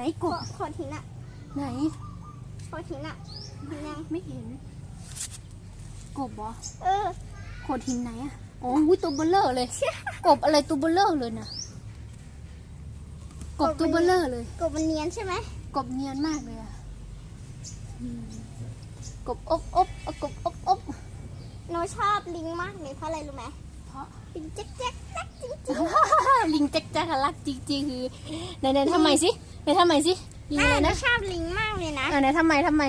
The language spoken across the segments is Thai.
ไหนกบโคตรหินอะไหนโคตรหินอะหินยังไม่เห็น กบเหรอเออ โขดหินไหนอะอ๋อหุ้ยตัวเบลเลอร์เลย กบอะไรตัวเบลเลอร์เลยนะกบตัวเบลเลอร์เลย กบมันเนียนใช่ไหมกบเนียนมากเลยอะอืมกบอบอบเอากบอบอบ หนูชอบลิงมากเลยเพราะอะไรรู้ไหม เพราะลิงแจ๊กแจ๊กแจ๊กจริงลิงแจ๊กแจ๊กอะรักจริงๆคือไหนไหนทำไมสิไหนทำไมสิลิๆงแม่อะไรหนูนะชอบลิงมากเลยนะ อ่าไหนทำไมทำไม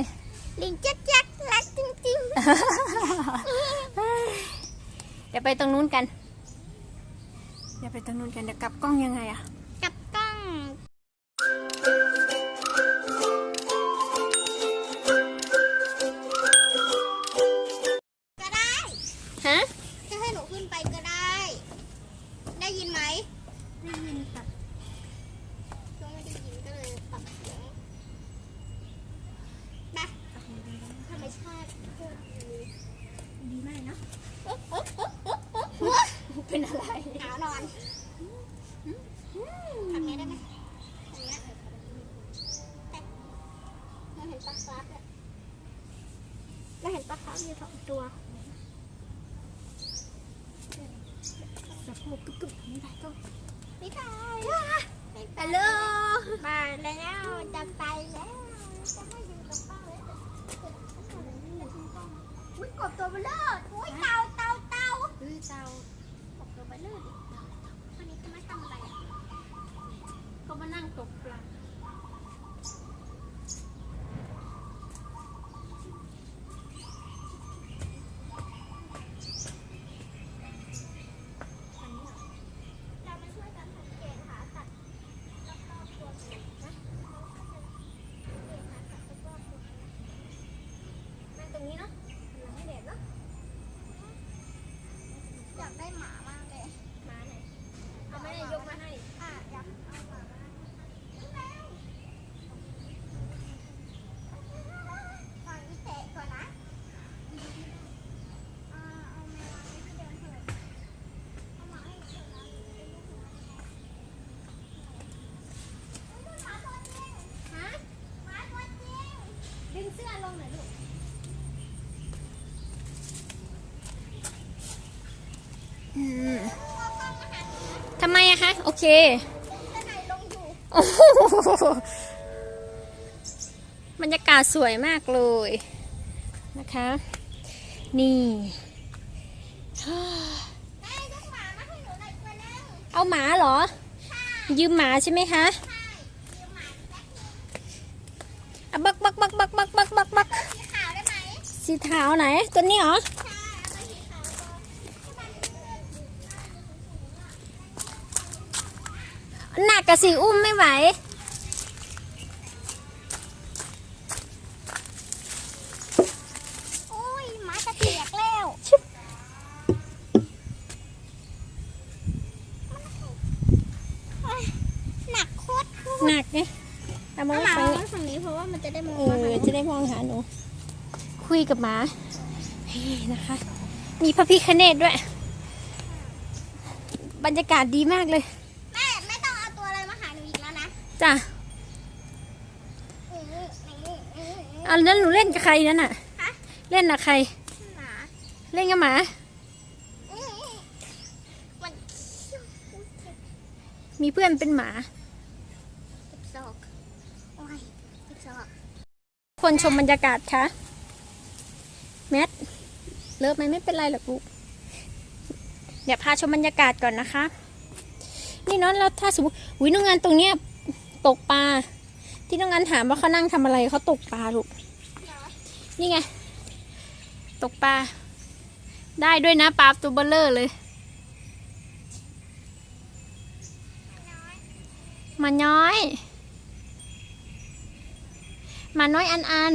ลิงแจ๊กแจ๊กรักจริงเดี๋ยวไปตรงนู้นกัน เดี๋ยวไปตรงนู้นกัน เดี๋ยวกลับกล้องยังไงอะ เห็นปลาคาร์ฟอยู่สองตัวสะโพกกึกกึกไม่ได้ก็ไม่ได้ฮัลโหลมาแล้วจะไปแล้ว จะไม่อยู่กับป้าแล้วอุ้ยกบตัวเบลออุ้ยเต่าเต่าเต่าเฮ้ยเตากบตัวเบลอดิวันนี้จะไม่ทำอะไรอะเขามานั่งตกปลาเรา โอเคโอ้โหบรรยากาศสวยมากเลยนะคะ นี่เอาหมาเหรอ ยืมหมาใช่ไหมคะบักบักบักบักบักบักบักบักสีขาวไหน ตัวนี้เหรอ หนักกับสีอุ้มไม่ไหว โอ้ยหมาจะเปียกแล้วชิบเอ้ยหนักโคตรหนักไงเอามาเอาหไว้มาฝั่งวางนี้ไว้ฝั่งนี้เพราะว่ามันจะได้มองเอมาหาอจะได้มองหาหนู คุยกับหมาเฮ้นะคะ มีพระพิคเนตด้วย บรรยากาศดีมากเลย จ้ะอืมอืมอืมอืมเอาแล้วหนูเล่นกับใครนั่นน่ะฮะเล่นกับใครหมาเล่นกับหมาอืมมันเขี้ยวอุ๊ยเจ็บมีเพื่อนเป็นหมาเจ็บศอกโอ้ยเจ็บศอกคนชมบรรยากาศคะแมทเลิฟไหมไม่เป็นไรหรอกลูกเดี๋ยวพาชมบรรยากาศก่อนนะคะ นี่เน้องแล้วถ้าสมมติอุ้ยน้องงานตรงเนี้ย ตกปลาที่น้องงานถามว่าเขานั่งทำอะไรเขาตกปลาลูกนี่ไง ตกปลาได้ด้วยนะปลาตัวเบลเลอร์เลย มาน้อย มาน้อยอันอัน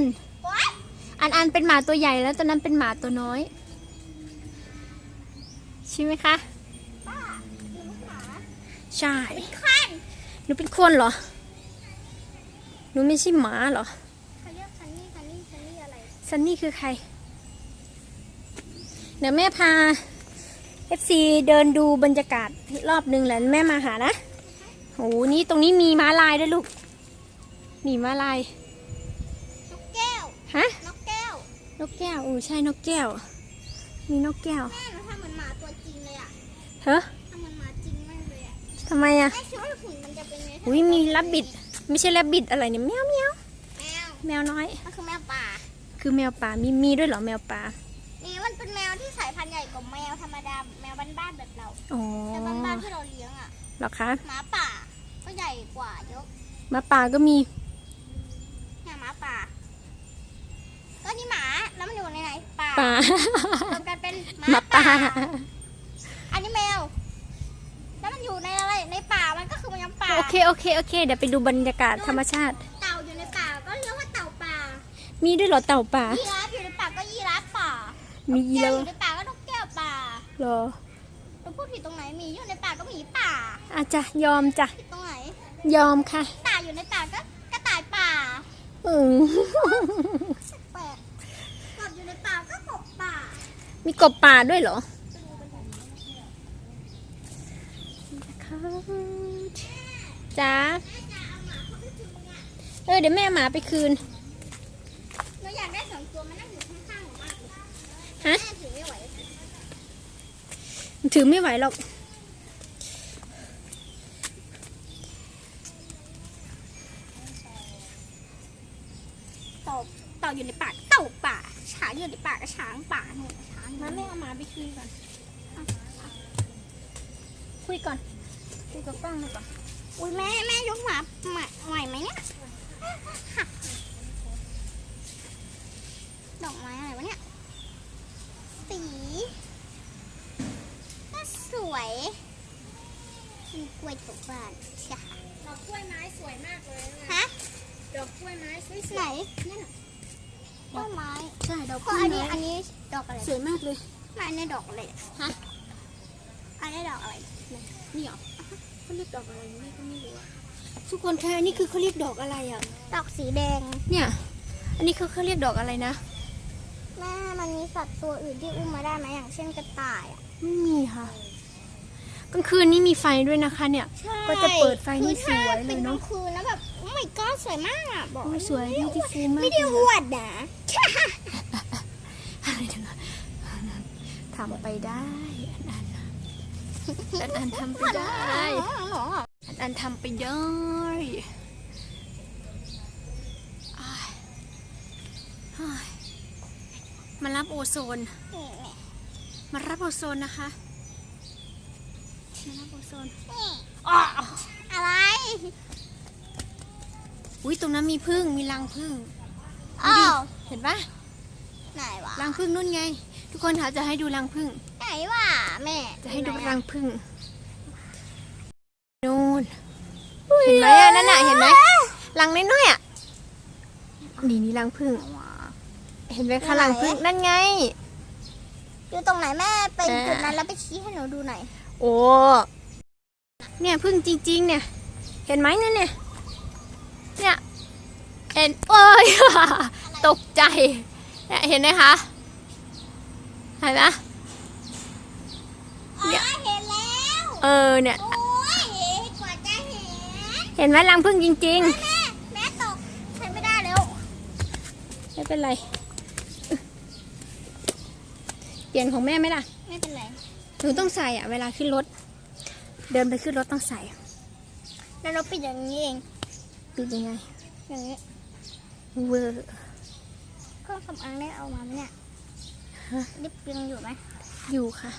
อันอันเป็นหมาตัวใหญ่แล้วตัวนั้นเป็นหมาตัวน้อยใช่ไหมคะป้าหนูหมาใช่เป็นขุนหนูเป็นคนเหรอ นูไม่ใช่หมาเหรอเขาเรียกซันนี่ซันนี่ซันนี่อะไรซันนี่คือใคร เดี๋ยวแม่พา FC เดินดูบรรยากาศรอบนึงแหละแม่มาหานะโหนี่ตรงนี้มีม้าลายด้วยลูกหมีมาลาย นกแก้ว ฮะ นกแก้ว นกแก้วอู้ใช่นกแก้ว มีนกแก้ว แม่หนูทำเหมือนหมาตัวจริงเลยอะเฮ้อทำเหมือนหมาจริงมากเลยอะทำไมอะแม่คิดว่าหุ่นมันจะเป็นไงอุ้ยมีแรบบิด ไม่ใช่แรบบิดอะไรเนี่ยแมวแมวแมวแมวน้อย มันคือแมวป่า คือแมวป่ามีมีด้วยเหรอแมวป่า นี่มันเป็นแมวที่สายพันธุ์ใหญ่กว่าแมวธรรมดาแมวบ้านๆแบบเราอ๋อแมวบ้านๆที่เราเลี้ยงอะเหรอคะหมาป่าก็ใหญ่กว่าเยอะหมาป่าก็มีเนี่ยหมาป่า ก็นี่หมาแล้วมันอยู่ในไหนป่าป่ารวมกันเป็นหหมามาป่าป่า อันนี้แมว แล้วมันอยู่ใน โอเคโอเคโอเคเดี๋ยวไปดูบรรยากาศธรรมชาติ เต่าอยู่ในป่าก็เรียกว่าเต่าป่ามีด้วยเหรอเต่าป่า ยีราฟอยู่ในป่าก็ยีราฟป่ามีแก้แล้ววอยู่ในป่าก็นกแก้วป่าเหรอเราพูดผิดตรงไหนหมีอยู่ในป่าก็หมีป่าอาจจะยอมจ้ะผิดตรงไหนยอมค่ะต่ายอยู่ในป่าก็กระต่ายป่าอืมแปลกกบอยู่ในป่าก็กบป่า มีกบป่าด้วยเหรอ จ้าเออเดี๋ยวแม่เอาหมาไปคืนหนูอยากได้สองตัวมานั่งอยู่ข้างๆหนูมากเลยฮะแม่ถือไม่ไหวถือไม่ไหวหรอกเต่าเต่าอยู่ในป่าเต่าป่าช้างอยู่ในป่าก็ช้างป่าหนูช้างมาแม่เอาหมาไปคืนก่อน คุยก่อนคุยกับป้างเลยก่อน อุ้ยแม่แม่ยกหมาใหม่ไหวไหมเนี่ยดอกไม้อะไรวะเนี่ย สีก็สวยมีกล้วยถูกบ้านใช่ค่ะดอกกล้วยไม้สวยมากเลยฮะดอกกล้วยไม้สวยไหนนี่น่ะกล้วยไม้ใช่ดอกเพกล้ราะวยอันนี้ไม้อันนี้ดอกอะไรสวยมากเลย ไม่อันนี้ดอกอะไรเนี่ยฮะ อันนี้ดอกอะไร นี่เหรอ เขาเรียกดอกอะไรแม่ก็ไม่รู้อะทุกคนคะอันนี้คือเขาเรียกดอกอะไรอะ ดอกสีแดงเนี่ย อันนี้เขาเขาเรียกดอกอะไรนะ แม่มันมีสัตว์ตัวอื่นที่อุ้มมาได้ไหมอย่างเช่นกระต่ายอะไม่มีค่ะกลางคืนนี้มีไฟด้วยนะคะ เนี่ย ก็จะเปิดไฟนี่สวยเลยเนอะป็กลางคืนนะแบบโอ้ my god สวยมากอะบอกโอ้ยสวย beautiful มากไม่ได้อวดนะอะไรนะทำไปได้ อันอันอันอันทำไปได้ อันอันทำไปได้อ้ายอ้ายมารับโอโซนนี่นี่มารับโอโซนนะคะ มารับโอโซนนี่อ้ออะไร อุ้ยตรงนั้นมีพึ่งมีรังพึ่ง อ้าว เห็นปะ ไหนวะรังพึ่งนู่นไง ทุกคนคะจะให้ดูรังพึ่ง ไหนวะแม่จะให้ดูไนรัอะงพึ่งนู่นเห็นไหมอะนั่นน่ะเห็นไหมรังน้อยๆอะนี่นี่รังพึ่งเห็นไหมคะรังพึ่งนั่นไง อยู่ตรงไหนแม่ไปเอ่อจุดนั้นแล้วไปชี้ให้หนูดูหน่อยโอ้เนี่ยพึ่งจริง ๆ เนี่ย เห็นไหมนั่นเนี่ยเนี่ยเห็นโอ้ยตกใจ เนี่ยเห็นไหมคะเห็นไหมอ๋อเนี่ยเห็นแล้วเออเนี่ย โอ้ยกว่าจะเห็นเห็นไหมรังพึ่งจริงแม่แม่ตกใช้ไม่ได้แล้วๆไม่เป็นไร เปลี่ยนของแม่ไหมล่ะ ไม่เป็นไรหนูต้องใส่อะเวลาขึ้นรถ เดินไปขึ้นรถต้องใส่แล้วเราปิดอย่างนี้เอง ปิดยังไงอย่างนี้ เวอร์ เครื่องสำอางได้เอามาไหมเนี่ยฮะลิปยังอยู่ไหมอยู่ค่ะ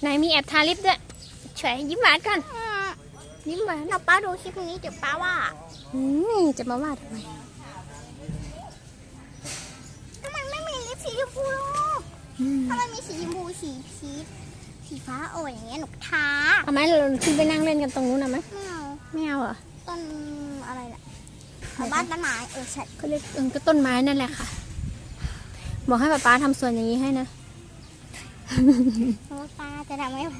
ไหนมีแอบทาลิปด้วยช่วยยิ้มหวานกันอืมยิ้มหวานเราป้าดูคลิปนี้เดี๋ยวป้าว่าอืมจะมาว่าทำไมทำไมไม่มีลิปสีชมพูล่ะอืมถ้ามันมีสีชมพูสีพีชสีฟ้าอ่อนอย่างเงี้ยหนูทาเอาไหมเราขึ้นไปนั่งเล่นกันตรงนู้นนะไหมไม่เอาไม่เอาเหรอต้นอะไรน่ะเอา บ้านต้นไม้เออใช่เขาเรียกเออก็ต้นไม้นั่นแหละค่ะ บอกให้ป๊าป๊าทำสวนอย่างนี้ให้นะเพราะว่าป้าจะทำไม่ไหว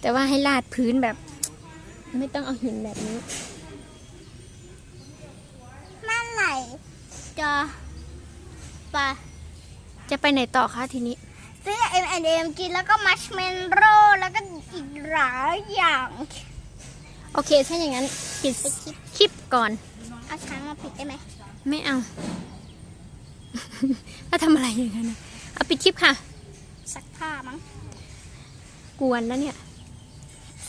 แต่ว่าให้ลาดพื้นแบบ ไม่ต้องเอาหินแบบนี้เมื่อไหร่จะไปจะไปไหนต่อคะทีนี้ ซื้อ M&M กินแล้วก็มัชเมนโร่แล้วก็อีกหลายอย่าง โอเคถ้าอย่างนั้นปิดคลิปก่อน เอาช้างมาปิดได้ไหมไม่เอา แล้วทำอะไรอย่างนั้นน่ะเอาปิดคลิปค่ะ ซักผ้ามั้งกวนแล้วเนี่ย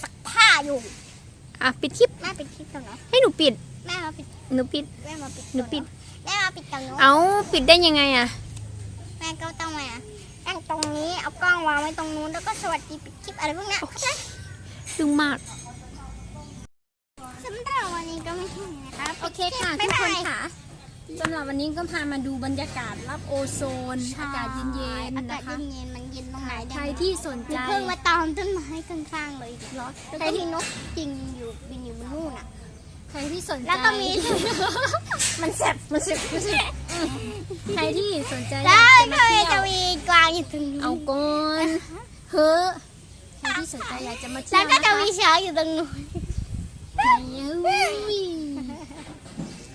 ซักผ้าอยู่อะปิดคลิปแม่ปิดคลิปก่อนเนาะให้หนูปิดแม่มาปิดหนูปิด แม่มาปิดหนูปิด แม่มาปิดกับหนูเอาปิดได้ยังไงอะแม่ก็ต้องมาตั้งตรงนี้เอากล้องวางไว้ตรงนู้นแล้วก็สวัสดีปิดคลิปอะไรพวกเนี้ยโอเคดึงมาก สำหรับวันนี้ก็ไม่ใช่นะครับ โอเคค่ะบ๊าทุยกบาคนยค่ะสำหรับวันนี้ก็พามาดูบรรยากาศรับโอโซนอากาศเย็นอาๆกาศนะคะ เย็นๆมันเย็นตรงไหนใครที่สนหนูใจเพิ่งมาตอมต้นไม้ข้างๆเลยเหรอแล้วใครก็มีที่นกจริงอยู่บินอยู่บนนู่นอะ ใครที่สนใจแล้วก็มี มันแสบมันแสบมันแสบใครที่สนใจอแล้ยาวกจะมาก็เที่ยวจะมีกวางอยู่ตรงนี้เอาก่อนเฮ้อะใครที่สนใจอยากจะมาเที่แล้ยววก็นะจะคะมีช้างอยู่ตรงนู้นเฮ้ย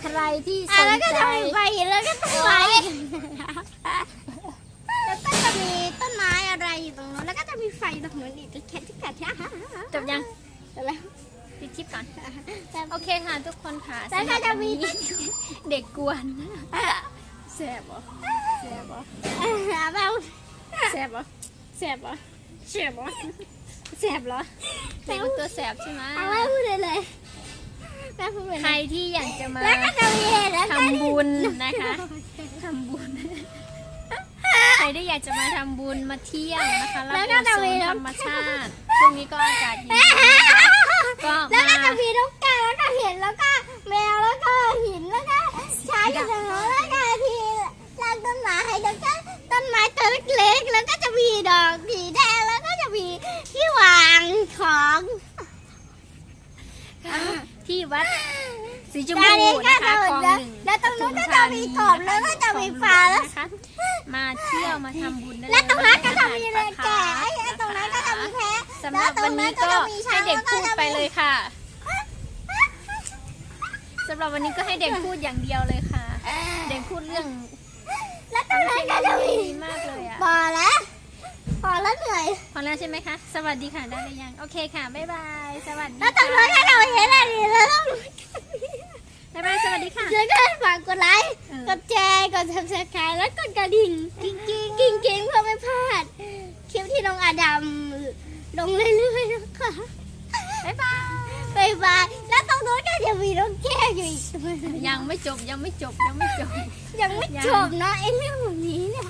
ใครที่สอะนแล้วก็ใจจะมีไฟแล้วก็ต้นไม้แล้วก็จะมีต้นไม้อะไรอยู่ตรงนู้นแล้วก็จะมีไฟตรงนู้นอีกแค่ที่กัดที่จบยังแล้วปิดคลิปก่อนแต่โอเคค่ะทุกคนค่ะแล้วก็จะมีสำหรับวันนี้เด็กกวนแสบเหรอแสบเหรอ แบบ แสบเหรอแสบเหรอแสบเหรอ แสบเหรอเด็กมันตัวแสบใช่ไหมเอาไว้พูดเลยเลยแม่พูดเลยใครที่อยากจะมาแล้วก็จะมีแล้วก็ทำบุญนะคะทำบุญ ใครที่อยากจะมาทำบุญมาเที่ยวนะคะรับโอโซนธรรมชาติช่วงนี้ก็อากาศเย็นๆนะคะก็แล้วก็มาจะมีนกกาแล้วก็เห็นแล้วก็แมวแล้วก็หินแล้วก็ช้างอยู่ตรงนู้นแล้วก็ทีรากต้นไม้แล้วก็ต้นไม้ตัวเล็กๆแล้วก็จะมีดอกสีแดงแล้วก็จะมีที่ วางของที่วัดสีชมด้านพูนี้ก็นะคะจะคลองแล้วหนึ่งแล้วตรงนู้นก็จะมีกบแล้วก็จะมีปลาแล้วนะคะมาเที่ยวมาทำบุญได้แล้วตรงนั้นก็จะมีเลเลยแกะไอ้ตรงนั้นก็จะมีแพะสำหรับวันนี้ก็ให้เด็กพูดไปเลยค่ะสำหรับวันนี้ก็ให้เด็กพูดอย่างเดียวเลยค่ะ เด็กพูดเรื่อง แล้วตรงนั้นก็จะมีดีมากเลยอะพอแล้ว พอแล้วเหนื่อยพอแล้วใช่ไหมคะ สวัสดีค่ะได้หรือยัง โอเคค่ะ บ๊ายบาย สวัสดีแล้วตรงนั้นก็จะมีอะไรนี่แล้วต้องบ๊ายบาย สวัสดีค่ะแล้วก็ฝากกดไลค์เออกดแชร์ กด subscribe แล้วกดกระดิ่ง กิ้งกิ้งกิ้งกิ้งเพื่อไม่พลาด คลิปที่น้องอาดัมลงเรื่อยๆนะคะบ๊ายบายบ๊ายบาย แล้วตรงนู้นก็จะมีน้องแก้วอยู่อีกตัวหนึ่งยังไม่จบยังไม่จบยังไม่จบ ยังไม่ยังจบเนาะไอ้เรื่องแบบนี้เนี่ย